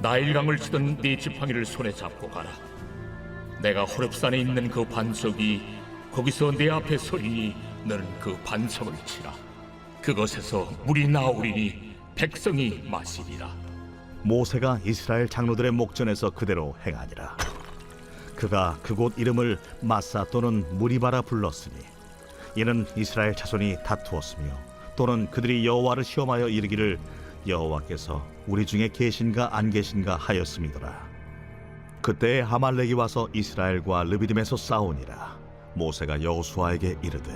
나일강을 치던 네 지팡이를 손에 잡고 가라. 내가 호렙산에 있는 그 반석이 거기서 내 앞에 서리니 너는 그 반석을 치라. 그것에서 물이 나오리니 백성이 마시리라. 모세가 이스라엘 장로들의 목전에서 그대로 행하니라. 그가 그곳 이름을 마사 또는 무리바라 불렀으니 이는 이스라엘 자손이 다투었으며 또는 그들이 여호와를 시험하여 이르기를 여호와께서 우리 중에 계신가 안 계신가 하였음이더라. 그때 하말렉이 와서 이스라엘과 르비딤에서 싸우니라. 모세가 여호수아에게 이르되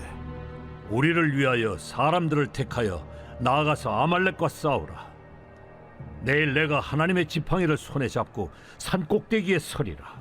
우리를 위하여 사람들을 택하여 나아가서 아말렉과 싸우라. 내일 내가 하나님의 지팡이를 손에 잡고 산 꼭대기에 서리라.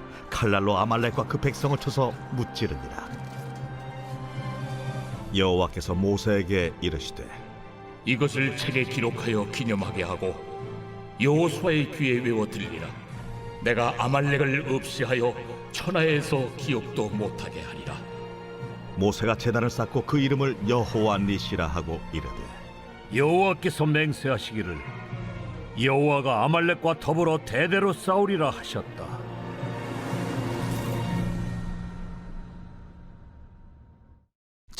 칼날로 아말렉과 그 백성을 쳐서 무찌르니라 여호와께서 모세에게 이르시되 이것을 책에 기록하여 기념하게 하고 여호수아의 귀에 외워 들리라. 내가 아말렉을 없이하여 천하에서 기억도 못하게 하리라. 모세가 제단을 쌓고 그 이름을 여호와 니시라 하고 이르되 여호와께서 맹세하시기를 여호와가 아말렉과 더불어 대대로 싸우리라 하셨다.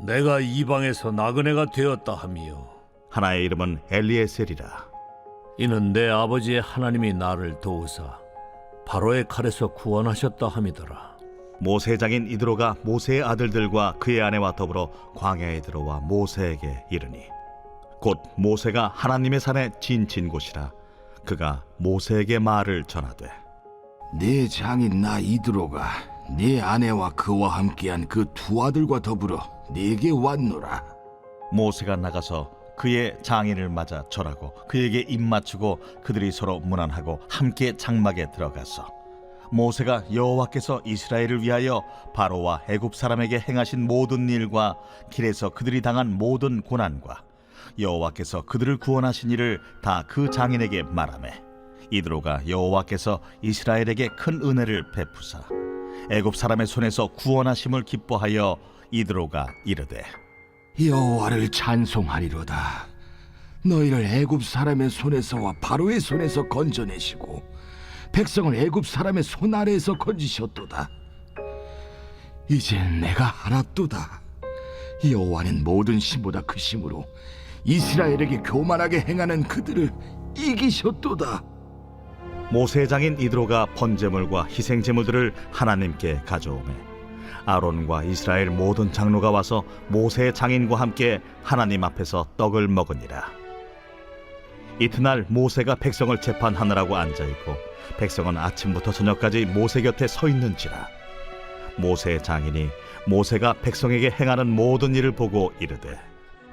내가 이방에서 나그네가 되었다 하미요. 하나의 이름은 엘리에셀이라 이는 내 아버지의 하나님이 나를 도우사 바로의 칼에서 구원하셨다 함이더라. 모세 장인 이드로가 모세의 아들들과 그의 아내와 더불어 광야에 들어와 모세에게 이르니 곧 모세가 하나님의 산에 진친 곳이라 그가 모세에게 말을 전하되 네 장인 나 이드로가 네 아내와 그와 함께한 그 두 아들과 더불어 네게 왔노라. 모세가 나가서 그의 장인을 맞아 절하고 그에게 입 맞추고 그들이 서로 문안하고 함께 장막에 들어가서 모세가 여호와께서 이스라엘을 위하여 바로와 애굽 사람에게 행하신 모든 일과 길에서 그들이 당한 모든 고난과 여호와께서 그들을 구원하신 일을 다 그 장인에게 말하매 이드로가 여호와께서 이스라엘에게 큰 은혜를 베푸사 애굽 사람의 손에서 구원하심을 기뻐하여 이드로가 이르되 여호와를 찬송하리로다. 너희를 애굽 사람의 손에서와 바로의 손에서 건져내시고 백성을 애굽 사람의 손 아래에서 건지셨도다. 이젠 내가 알았도다. 여호와는 모든 신보다 크심으로 이스라엘에게 교만하게 행하는 그들을 이기셨도다. 모세 장인 이드로가 번제물과 희생 제물들을 하나님께 가져오매 아론과 이스라엘 모든 장로가 와서 모세 장인과 함께 하나님 앞에서 떡을 먹으니라 이튿날 모세가 백성을 재판하느라고 앉아 있고 백성은 아침부터 저녁까지 모세 곁에 서 있는지라 모세의 장인이 모세가 백성에게 행하는 모든 일을 보고 이르되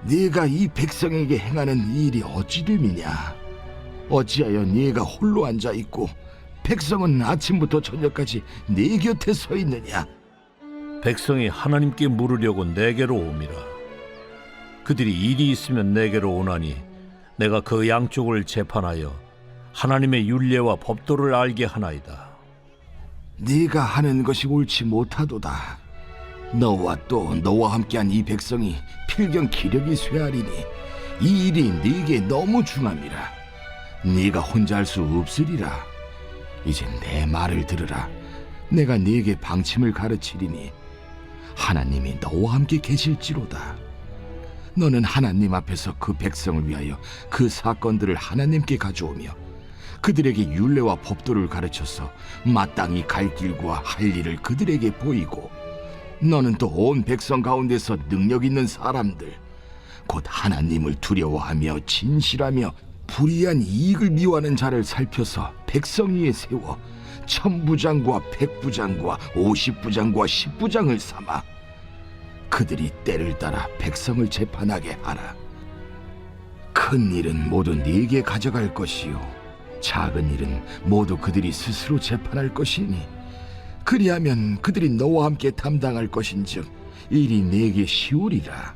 네가 이 백성에게 행하는 이 일이 어찌됨이냐? 어찌하여 네가 홀로 앉아 있고 백성은 아침부터 저녁까지 네 곁에 서 있느냐? 백성이 하나님께 물으려고 내게로 옴이라. 그들이 일이 있으면 내게로 오나니 내가 그 양쪽을 재판하여 하나님의 윤례와 법도를 알게 하나이다. 네가 하는 것이 옳지 못하도다. 너와 또 너와 함께한 이 백성이 필경 기력이 쇠하리니 이 일이 네게 너무 중함이라. 네가 혼자 할 수 없으리라. 이제 내 말을 들으라. 내가 네게 방침을 가르치리니 하나님이 너와 함께 계실지로다. 너는 하나님 앞에서 그 백성을 위하여 그 사건들을 하나님께 가져오며 그들에게 율례와 법도를 가르쳐서 마땅히 갈 길과 할 일을 그들에게 보이고 너는 또 온 백성 가운데서 능력 있는 사람들 곧 하나님을 두려워하며 진실하며 불의한 이익을 미워하는 자를 살펴서 백성 위에 세워 천부장과 백부장과 오십부장과 십부장을 삼아 그들이 때를 따라 백성을 재판하게 하라. 큰 일은 모두 네게 가져갈 것이요 작은 일은 모두 그들이 스스로 재판할 것이니 그리하면 그들이 너와 함께 담당할 것인즉 일이 네게 쉬우리라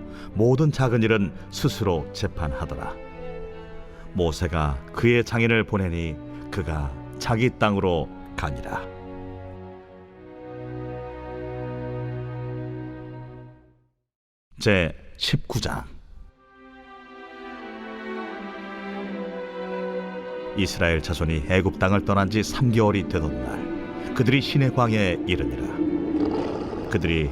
모든 작은 일은 스스로 재판하더라. 모세가 그의 장인을 보내니 그가 자기 땅으로 가니라. 제 19장. 이스라엘 자손이 애굽 땅을 떠난 지 3개월이 되던 날 그들이 시내 광야에 이르니라. 그들이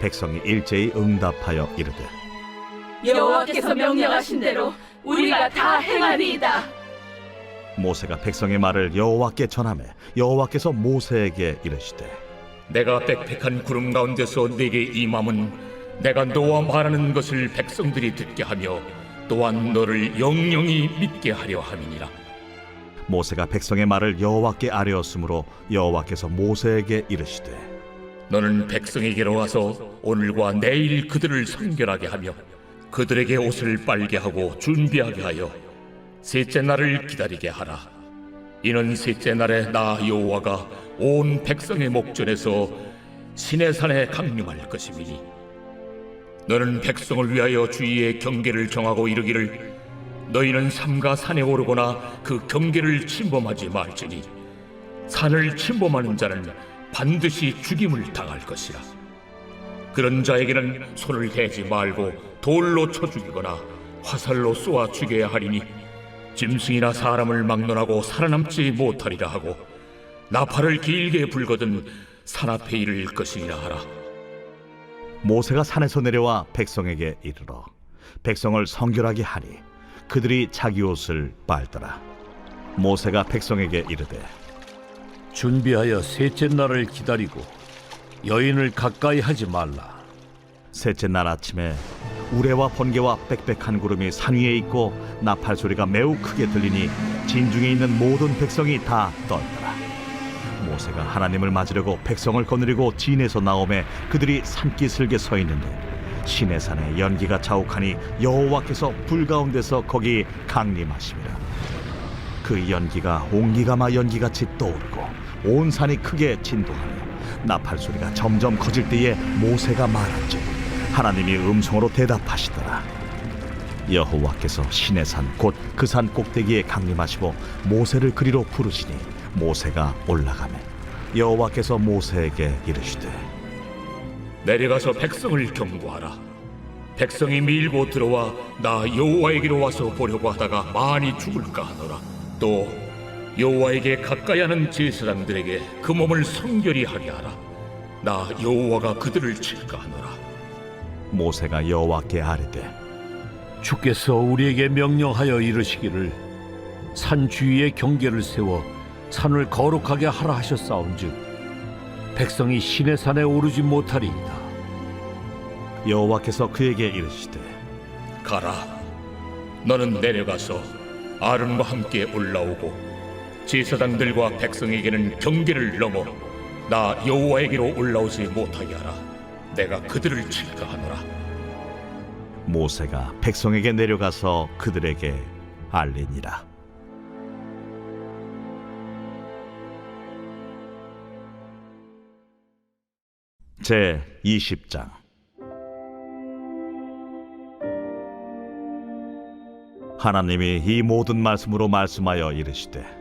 백성이 일제히 응답하여 이르되 여호와께서 명령하신 대로 우리가 다 행하리이다. 모세가 백성의 말을 여호와께 전하매 여호와께서 모세에게 이르시되 내가 빽빽한 구름 가운데서 네게 임함은 내가 너와 말하는 것을 백성들이 듣게 하며 또한 너를 영영히 믿게 하려 함이니라. 모세가 백성의 말을 여호와께 아뢰었으므로 여호와께서 모세에게 이르시되 너는 백성에게로 와서 오늘과 내일 그들을 성결하게 하며 그들에게 옷을 빨게 하고 준비하게 하여 셋째 날을 기다리게 하라. 이는 셋째 날에 나 여호와가 온 백성의 목전에서 신의 산에 강림할 것임이니 너는 백성을 위하여 주위의 경계를 정하고 이르기를 너희는 삼가 산에 오르거나 그 경계를 침범하지 말지니 산을 침범하는 자는 반드시 죽임을 당할 것이라. 그런 자에게는 손을 대지 말고 돌로 쳐 죽이거나 화살로 쏘아 죽여야 하리니 짐승이나 사람을 막론하고 살아남지 못하리라 하고 나팔을 길게 불거든 산 앞에 이를 것이니라 하라. 모세가 산에서 내려와 백성에게 이르러 백성을 성결하게 하니 그들이 자기 옷을 빨더라 모세가 백성에게 이르되 준비하여 셋째 날을 기다리고 여인을 가까이 하지 말라. 셋째 날 아침에 우레와 번개와 빽빽한 구름이 산 위에 있고 나팔 소리가 매우 크게 들리니 진중에 있는 모든 백성이 다 떨더라. 모세가 하나님을 맞으려고 백성을 거느리고 진에서 나오매 그들이 산기슭에 서 있는데 시내 산에 연기가 자욱하니 여호와께서 불 가운데서 거기 강림하심이라. 그 연기가 옹기가마 연기같이 떠오르고 온 산이 크게 진동하며 나팔 소리가 점점 커질 때에 모세가 말한즉 하나님이 음성으로 대답하시더라 여호와께서 신의 산곧 그 산 꼭대기에 강림하시고 모세를 그리로 부르시니 모세가 올라가매 여호와께서 모세에게 이르시되 내려가서 백성을 경고하라. 백성이 밀고 들어와 나 여호와에게로 와서 보려고 하다가 많이 죽을까 하노라. 또 여호와에게 가까이 하는 제사장들에게 그 몸을 성결히 하게 하라. 나 여호와가 그들을 칠까 하노라. 모세가 여호와께 아뢰되 주께서 우리에게 명령하여 이르시기를 산 주위에 경계를 세워 산을 거룩하게 하라 하셨사온즉 백성이 신의 산에 오르지 못하리이다. 여호와께서 그에게 이르시되 가라. 너는 내려가서 아론과 함께 올라오고 제사장들과 백성에게는 경계를 넘어 나 여호와에게로 올라오지 못하게 하라. 내가 그들을 칠까 하노라. 모세가 백성에게 내려가서 그들에게 알리니라 제 20장 하나님이 이 모든 말씀으로 말씀하여 이르시되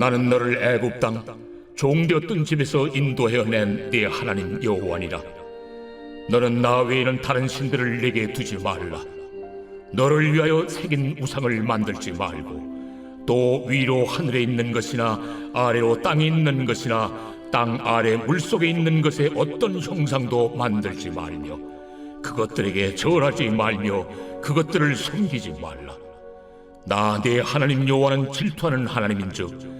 나는 너를 애굽 땅 종되었던 집에서 인도하여 낸네 하나님 여호와니라. 너는 나 외에는 다른 신들을 내게 두지 말라. 너를 위하여 새긴 우상을 만들지 말고 또 위로 하늘에 있는 것이나 아래로 땅에 있는 것이나 땅 아래 물 속에 있는 것의 어떤 형상도 만들지 말며 그것들에게 절하지 말며 그것들을 섬기지 말라. 나 내 하나님 여호와는 질투하는 하나님인즉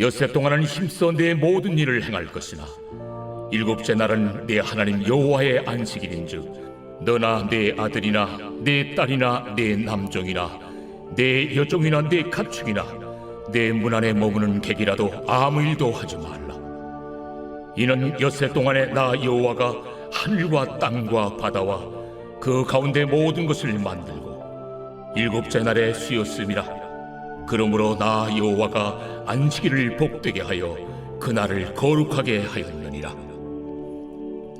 여세 동안은 힘써 내 모든 일을 행할 것이나 일곱째 날은 내 하나님 여호와의 안식일인즉 너나 내 아들이나 내 딸이나 내 남종이나 내 여종이나 내 가축이나 내 문 안에 머무는 객이라도 아무 일도 하지 말라. 이는 여세 동안에 나 여호와가 하늘과 땅과 바다와 그 가운데 모든 것을 만들고 일곱째 날에 쉬었음이라 그러므로 나 여호와가 안식일을 복되게 하여 그날을 거룩하게 하였느니라.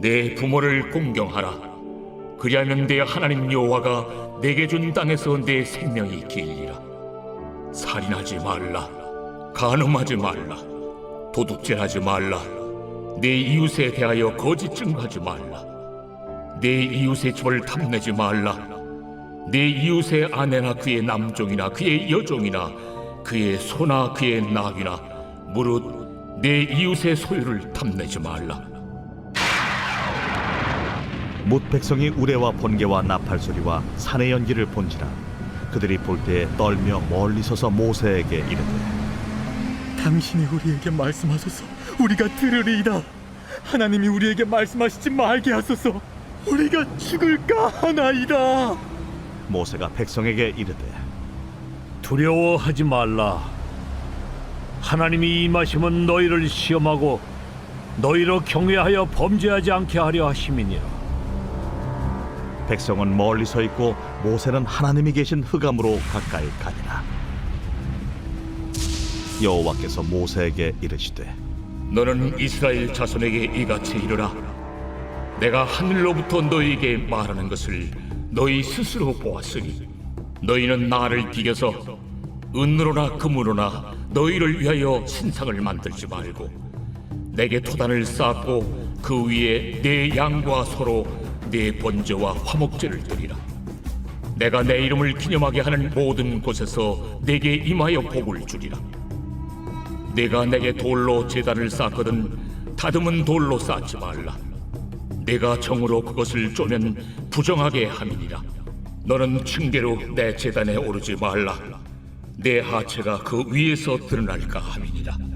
내 부모를 공경하라. 그리하면 내 하나님 여호와가 내게 준 땅에서 내 생명이 길리라. 살인하지 말라. 간음하지 말라. 도둑질하지 말라. 내 이웃에 대하여 거짓 증거하지 말라. 내 이웃의 집을 탐내지 말라 내 이웃의 아내나 그의 남종이나 그의 여종이나 그의 소나 그의 낙이나 무릇 내 이웃의 소유를 탐내지 말라. 못 백성이 우레와 번개와 나팔 소리와 산의 연기를 본지라. 그들이 볼 때에 떨며 멀리 서서 모세에게 이르되 당신이 우리에게 말씀하소서. 우리가 들으리이다. 하나님이 우리에게 말씀하시지 말게 하소서. 우리가 죽을까 하나이다 모세가 백성에게 이르되 두려워하지 말라. 하나님이 임하시면 너희를 시험하고 너희로 경외하여 범죄하지 않게 하려 하심이니라. 백성은 멀리 서 있고 모세는 하나님이 계신 흑암으로 가까이 가니라 여호와께서 모세에게 이르시되 너는 이스라엘 자손에게 이같이 이르라 내가 하늘로부터 너희에게 말하는 것을 너희 스스로 보았으니 너희는 나를 비겨서 은으로나 금으로나 너희를 위하여 신상을 만들지 말고 내게 토단을 쌓고 그 위에 내 양과 소로 내 번제와 화목제를 드리라 내가 내 이름을 기념하게 하는 모든 곳에서 내게 임하여 복을 주리라. 내가 내게 돌로 제단을 쌓거든 다듬은 돌로 쌓지 말라. 내가 정으로 그것을 쪼면 부정하게 함이니라. 너는 층계로 내 제단에 오르지 말라. 내 하체가 그 위에서 드러날까 함이니라.